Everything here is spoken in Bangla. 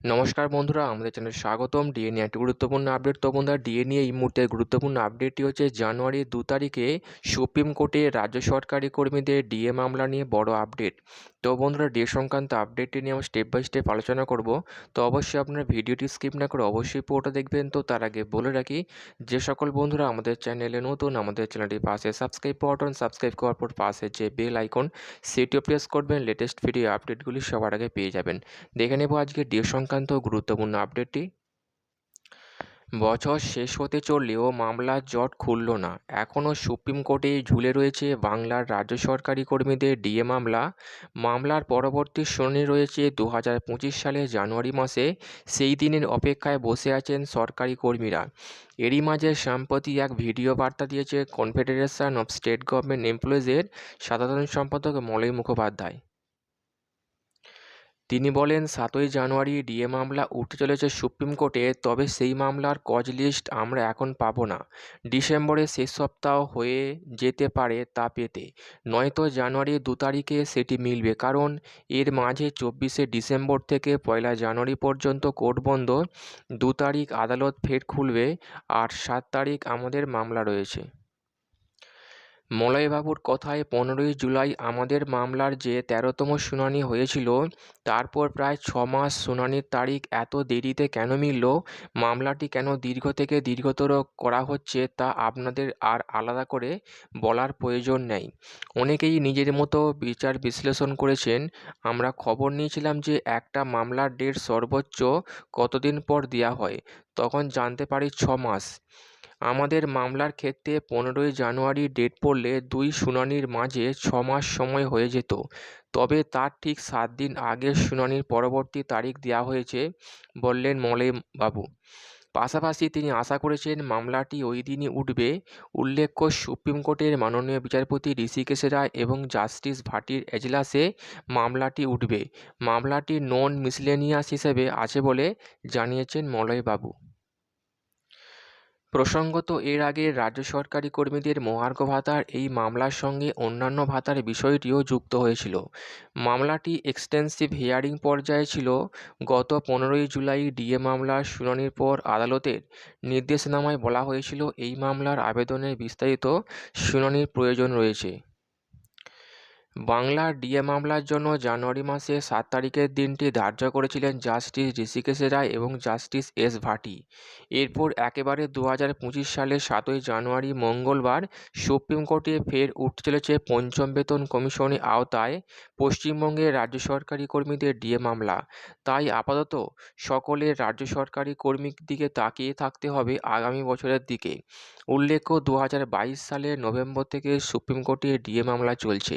নমস্কার বন্ধুরা, আমাদের চ্যানেলে স্বাগতম। ডিএ নিয়ে একটি গুরুত্বপূর্ণ আপডেট। তো বন্ধুরা ডিএ নিয়ে এই মুহূর্তে গুরুত্বপূর্ণ আপডেটটি হচ্ছে জানুয়ারি দু তারিখে সুপ্রিম কোর্টে রাজ্য সরকারি কর্মীদের ডিএ মামলা নিয়ে বড় আপডেট। তো বন্ধুরা, ডিএ সংক্রান্ত আপডেটটি নিয়ে আমরা স্টেপ বাই স্টেপ আলোচনা করব। তো অবশ্যই আপনারা ভিডিওটি স্কিপ না করে অবশ্যই পুরোটা দেখবেন। তো তার আগে বলে রাখি, যে সকল বন্ধুরা আমাদের চ্যানেলে নতুন, আমাদের চ্যানেলটি পাশে সাবস্ক্রাইব বাটন সাবস্ক্রাইব করার পর পাশে যে বেল আইকন সেটিও প্রেস করবেন। লেটেস্ট ভিডিও আপডেটগুলি সবার আগে পেয়ে যাবেন। দেখে নেব আজকে ডিএ সংক্রান্ত গুরুত্বপূর্ণ আপডেটটি বছর শেষ হতে চললেও মামলার জট খুলল না। এখনও সুপ্রিম কোর্টে ঝুলে রয়েছে বাংলার রাজ্য সরকারি কর্মীদের ডিএ মামলা। মামলার পরবর্তী শুনানি রয়েছে দু হাজার সালের জানুয়ারি মাসে। সেই দিনের অপেক্ষায় বসে আছেন সরকারি কর্মীরা। এরই মাঝে সম্প্রতি এক ভিডিও বার্তা দিয়েছে কনফেডারেশন অফ স্টেট গভর্নমেন্ট এমপ্লয়িজের সাধারণ সম্পাদক মলয় মুখোপাধ্যায়। তিনি বলেন, সাতই জানুয়ারি ডিএ মামলা উঠতে চলেছে সুপ্রিম কোর্টে, তবে সেই মামলার কজ লিস্ট আমরা এখন পাবো না। ডিসেম্বরের শেষ সপ্তাহ হয়ে যেতে পারে তা পেতে। নয়তো জানুয়ারি দু তারিখে সেটি মিলবে, কারণ এর মাঝে চব্বিশে ডিসেম্বর থেকে পয়লা জানুয়ারি পর্যন্ত কোর্ট বন্ধ, দু তারিখ আদালত ফের খুলবে, আর সাত তারিখ আমাদের মামলা রয়েছে। মলয়বাবুর কথায় পনেরোই জুলাই আমাদের মামলার যে তেরোতম শুনানি হয়েছিল, তারপর প্রায় ছ মাস শুনানির তারিখ এত দেরিতে কেন মিলল? মামলাটি কেন দীর্ঘ থেকে দীর্ঘতর করা হচ্ছে তা আপনাদের আর আলাদা করে বলার প্রয়োজন নেই। অনেকেই নিজের মতো বিচার বিশ্লেষণ করেছেন। আমরা খবর নিয়েছিলাম যে একটা মামলার ডেট সর্বোচ্চ কতদিন পর দেওয়া হয়, তখন জানতে পারি ছ মাস। আমাদের মামলার ক্ষেত্রে পনেরোই জানুয়ারি ডেট পড়লে দুই শুনানির মাঝে ছ মাস সময় হয়ে যেত। তবে তার ঠিক সাত দিন আগে শুনানির পরবর্তী তারিখ দেওয়া হয়েছে, বললেন মলয়বাবু পাশাপাশি তিনি আশা করেছেন মামলাটি ওই দিনই উঠবে। উল্লেখ্য, সুপ্রিম কোর্টের মাননীয় বিচারপতি ঋষিকেশ রায় এবং জাস্টিস ভাটির এজলাসে মামলাটি উঠবে। মামলাটি নন মিসলেনিয়াস হিসেবে আছে বলে জানিয়েছেন মলয়বাবু প্রসঙ্গত, এর আগে রাজ্য সরকারি কর্মীদের মহার্ঘ ভাতার এই মামলার সঙ্গে অন্যান্য ভাতার বিষয়টিও যুক্ত হয়েছিল। মামলাটি এক্সটেন্সিভ হিয়ারিং পর্যায়ে ছিল। গত পনেরোই জুলাই ডিএ মামলার শুনানির পর আদালতের নির্দেশনামায় বলা হয়েছিল, এই মামলার আবেদনের বিস্তারিত শুনানির প্রয়োজন রয়েছে। বাংলার ডিএ মামলার জন্য জানুয়ারি মাসে সাত তারিখের দিনটি ধার্য করেছিলেন জাস্টিস ঋষিকেশ রায় এবং জাস্টিস এস ভাটি। এরপর একেবারে দু হাজার পঁচিশ সালের সাতই জানুয়ারি মঙ্গলবার সুপ্রিম কোর্টে ফের উঠতে চলেছে পঞ্চম বেতন কমিশনের আওতায় পশ্চিমবঙ্গের রাজ্য সরকারি কর্মীদের ডিএ মামলা। তাই আপাতত সকলের রাজ্য সরকারি কর্মীর দিকে তাকিয়ে থাকতে হবে আগামী বছরের দিকে। উল্লেখ্য দু হাজার বাইশ সালের নভেম্বর থেকে সুপ্রিম কোর্টে ডিএ মামলা চলছে।